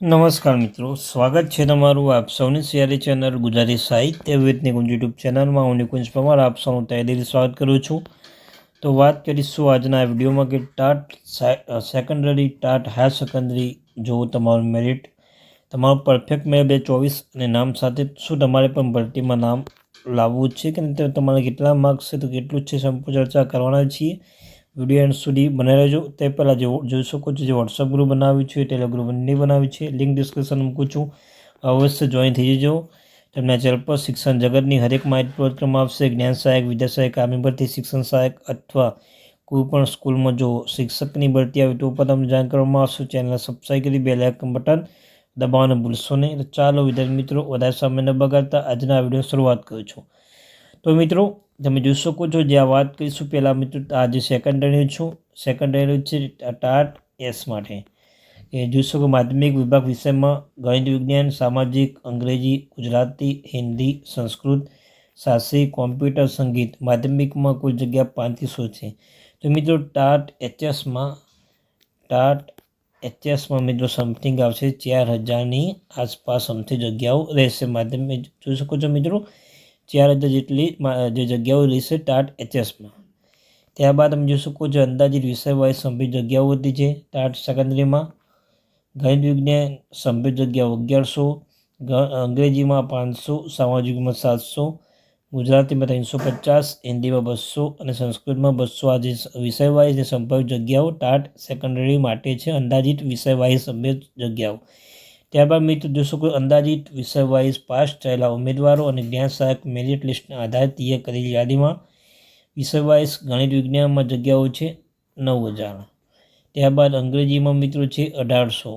નમસ્કાર મિત્રો, સ્વાગત છે તમારું આપ સૌની સિયારી ચેનલ ગુજરાતી સાહિત્ય વિદની ગુંજ યુટ્યુબ ચેનલમાં. હું નિકુંજ પરમાર, આપ સૌનું તહેદીલી સ્વાગત કરું છું. તો વાત કરીશું આજના વિડીયોમાં કે TAT secondary TAT higher secondary જો તમારું મેરિટ તમારું પરફેક્ટ મેં બે ચોવીસ અને નામ સાથે શું તમારે પણ ભરતીમાં નામ લાવવું છે કે તમારે કેટલા માર્ક્સ છે, તો કેટલું છે, સંપૂર્ણ ચર્ચા કરવાના છીએ. વીડિયો એન્ડ સુધી બનાવી રહેજો. તે પહેલાં જે જોઈ શકો છો, જે વોટ્સઅપ ગ્રુપ બનાવ્યું છે ટેલિગ્રામ ગ્રુપ નહીં બનાવ્યું છે લિંક ડિસ્ક્રિપ્શન મૂકું છું. અવશ્ય જોઈન થઈ જજો. તમને ચેનલ પર શિક્ષણ જગતની હરેક માહિતી પ્રોગ્રામ આવશે જ્ઞાન સહાયક, વિદ્યા સહાયક, આર્મી ભરતી, શિક્ષણ સહાયક અથવા કોઈ પણ સ્કૂલમાં જો શિક્ષકની ભરતી આવે તો પણ તમને જાણ કરવામાં આવશે. ચેનલ સબસ્ક્રાઈબ કરી બે લાઇકન બટન દબાવવાનું ભૂલશો નહીં. ચાલો વિદ્યાર્થી મિત્રો, વધારે સમય ન બગાડતા આજના વીડિયો શરૂઆત કરું છું. તો મિત્રો તમે જોઈ શકો છો જે આ વાત કરીશું, પહેલાં મિત્રો આ જે સેકન્ડરી છું સેકન્ડરી છે ટાટ એસ માટે. એ જોઈ શકો માધ્યમિક વિભાગ વિષયમાં ગણિત વિજ્ઞાન, સામાજિક, અંગ્રેજી, ગુજરાતી, હિન્દી, સંસ્કૃત, સાહસી, કોમ્પ્યુટર સંગીત, માધ્યમિકમાં કુલ જગ્યા પાંત્રીસો છે. તો મિત્રો ટાટ એચએસમાં ટાટ એચએસમાં મિત્રો સમથિંગ આવશે, ચાર હજારની આસપાસ સમથી જગ્યાઓ રહેશે. માધ્યમિક, જોઈ શકો છો મિત્રો? ચાર હજાર જેટલી જે જગ્યાઓ રહેશે ટાટ એચએસમાં ત્યારબાદ તમે જોઈ શકો છો અંદાજિત વિષય વાઇઝ સંભિત જગ્યાઓ હતી છે. ટાટ સેકન્ડરીમાં ગણિત વિજ્ઞાન સંભવિત જગ્યાઓ અગિયારસો અંગ્રેજીમાં પાંચસો, સામાજિકમાં સાતસો, ગુજરાતીમાં ત્રણસો પચાસ, હિન્દીમાં બસો અને સંસ્કૃતમાં બસો. આ જે વિષય વાઇઝ સંભવિત જગ્યાઓ ટાટ સેકન્ડરી માટે છે, અંદાજિત વિષય વાઇઝ સંભવિત જગ્યાઓ. ત્યારબાદ મિત્રો જોશો કોઈ અંદાજિત વિષય વાઇઝ પાસ થયેલા ઉમેદવારો અને જ્ઞાન સહાયક મેરિટ લિસ્ટના આધારે તૈયાર કરેલી યાદીમાં વિષય વાઇઝ ગણિત વિજ્ઞાનમાં જગ્યાઓ છે નવ હજાર. ત્યારબાદ અંગ્રેજીમાં મિત્રો છે અઢારસો.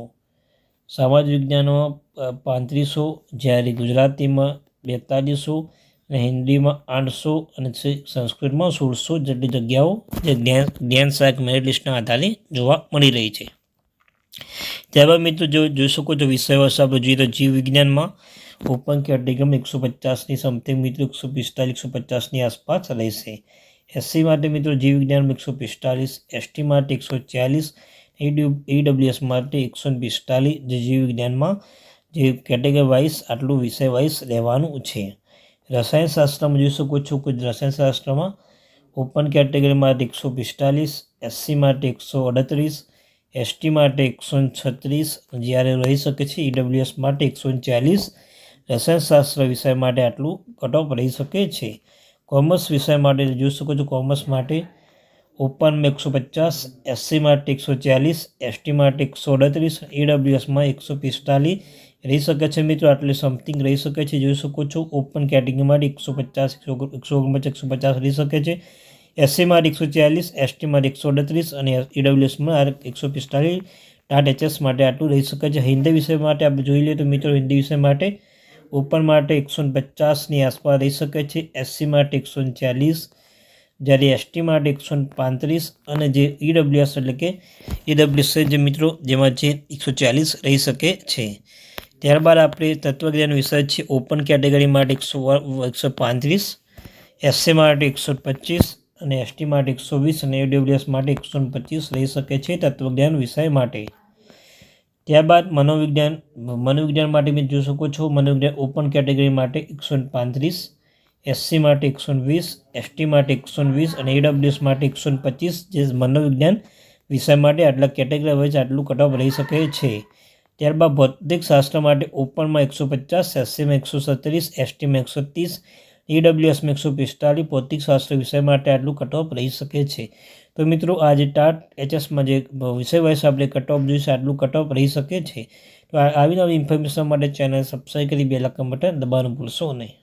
સમાજ વિજ્ઞાનમાં પાંત્રીસો. જ્યારે ગુજરાતીમાં બેતાલીસો અને હિન્દીમાં આઠસો અને સંસ્કૃતમાં સોળસો જેટલી જગ્યાઓ જે જ્ઞાન જ્ઞાન સહાયક મેરિટ લિસ્ટના આધારે જોવા મળી રહી છે. ત્યારબાદ મિત્રો જો જોઈ શકો છો વિષય વર્ષ આપણે જોઈએ તો જીવ વિજ્ઞાનમાં ઓપન કેટેગરીમાં એકસો પચાસની સમથિંગ મિત્રો એકસો પિસ્તાલીસ, એકસો પચાસની આસપાસ રહેશે. એસસી માટે મિત્રો જીવ વિજ્ઞાનમાં એકસો પિસ્તાલીસ એસટી માટે એકસો ચાલીસ ઈડબ્લ્યુએસ માટે એકસો પિસ્તાલીસ જે જીવ વિજ્ઞાનમાં જે કેટેગરી વાઇઝ આટલું વિષય વાઇઝ રહેવાનું છે. રસાયણશાસ્ત્રમાં જોઈ શકો છો કે રસાયણશાસ્ત્રમાં ઓપન કેટેગરી માટે એકસો પિસ્તાલીસ એસસી માટે એકસો અડત્રીસ એસટી માટે એકસો છત્રીસ, જ્યારે રહી શકે છે ઈડબ્લ્યુએસ માટે એકસો ચાલીસ. રસાયણશાસ્ત્ર વિષય માટે આટલું કટ રહી શકે છે. કોમર્સ વિષય માટે જોઈ શકો છો કોમર્સ માટે ઓપનમાં એકસો પચાસ એસસી માટે એકસો ચાલીસ એસટી માટે એકસો અડત્રીસ ઈડબ્લ્યુએસમાં એકસો પિસ્તાલીસ. રહી શકે છે મિત્રો, આટલે સમથિંગ રહી શકે છે. જોઈ શકો છો ઓપન કેટેગરી માટે એકસો પચાસ, એકસો એકસો ઓગણપચાસ, એકસો પચાસ રહી શકે છે. એસસીમાં એકસો ચાલીસ, એસટીમાં એકસો અડત્રીસ અને ઈડબ્લ્યુએસમાં એકસો પિસ્તાલીસ ટાટ એચએસ માટે આટલું રહી શકે છે. હિન્દી વિષય માટે આપણે જોઈ લઈએ તો મિત્રો, હિન્દી વિષય માટે ઓપન માટે એકસો પચાસની આસપાસ રહી શકે છે. એસસી માટે એકસો ચાલીસ, જ્યારે એસટી માટે એકસો પાંત્રીસ અને જે ઈડબ્લ્યુએસ એટલે કે ઈડબ્લ્યુએસ જે મિત્રો, જેમાં છે એકસો ચાલીસ રહી શકે છે. ત્યારબાદ આપણે તત્વજ્ઞાન વિષય છે. ઓપન કેટેગરી માટે એકસો એકસો પાંત્રીસ, એસસી માટે એકસો પચીસ અને એસટી માટે એકસો વીસ અને એડબ્લ્યુએસ માટે એકસો પચીસ રહી શકે છે તત્વજ્ઞાન વિષય માટે. ત્યારબાદ મનોવિજ્ઞાન મનોવિજ્ઞાન માટે મેં જોઈ શકો છો, મનોવિજ્ઞાન ઓપન કેટેગરી માટે એકસો પાંત્રીસ એસસી માટે એકસો વીસ એસટી માટે એકસો વીસ અને એડબ્લ્યુએસ માટે એકસો પચીસ, જે મનોવિજ્ઞાન વિષય માટે આટલા કેટેગરી છે આટલું કટ ઓફ રહી શકે છે. ત્યારબાદ ભૌતિક શાસ્ત્ર માટે ઓપનમાં એકસો પચાસ એસસીમાં એકસો સત્રીસ એસટીમાં એકસો ત્રીસ ઈડબ્લ્યુએસમાં એકસો પિસ્તાલીસ ભૌતિકશાસ્ત્ર વિષય માટે આટલું કટ રહી શકે છે. તો મિત્રો, આજે ટાટ એચએસમાં જે વિષય વાઇઝ આપણે કટ ઓફ જોઈશે આટલું કટ ઓફ રહી શકે છે. તો આવી નવી ઇન્ફોર્મેશન માટે ચેનલ સબસ્ક્રાઈબ કરી બે લાખ બટન દબાવવાનું ભૂલશો નહીં.